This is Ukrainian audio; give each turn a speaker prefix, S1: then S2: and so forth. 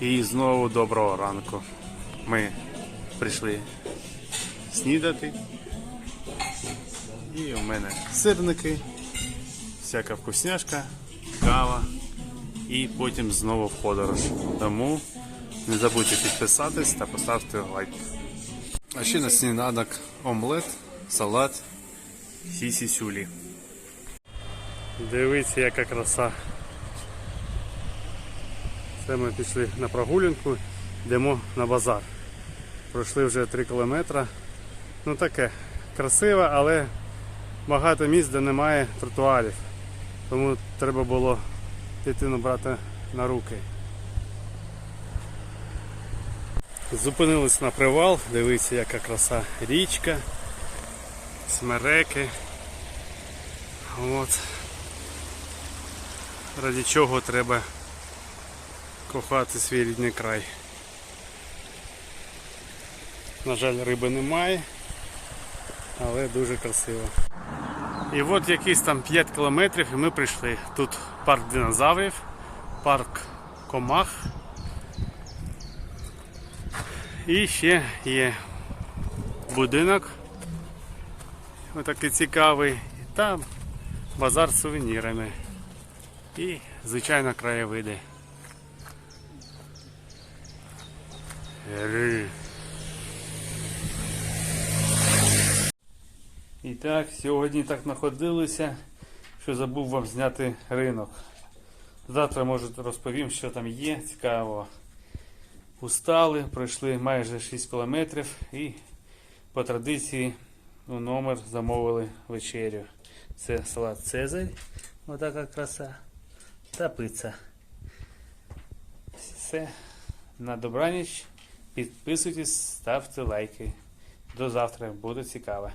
S1: І знову доброго ранку. Ми прийшли снідати. І у мене сирники, всяка вкусняшка, кава. І потім знову в подорож. Тому не забудьте підписатись та поставити лайк. А ще на сніданок омлет, салат, сісі-сюлі. Дивіться, яка краса. Це ми пішли на прогулянку, йдемо на базар. Пройшли вже 3 кілометри. Ну таке красиве, але багато місць, де немає тротуарів. Тому треба було дитину брати на руки. Зупинились на привал, дивіться, яка краса річка, смереки. От. Раді чого треба кохати свій рідний край. На жаль, риби немає, але дуже красиво. І от якісь там 5 кілометрів і ми прийшли. Тут парк динозаврів, парк комах. І ще є будинок. Отакий цікавий. Там базар з сувенірами. І, звичайно, краєвиди. І так, сьогодні так находилися, що забув вам зняти ринок. Завтра, може, розповім, що там є, цікаво. Устали, пройшли майже 6 кілометрів і по традиції у номер замовили вечерю. Це салат Цезарь, отака краса, та пицца. Все. На добраніч. Підписуйтесь, ставте лайки. До завтра, буде цікаво.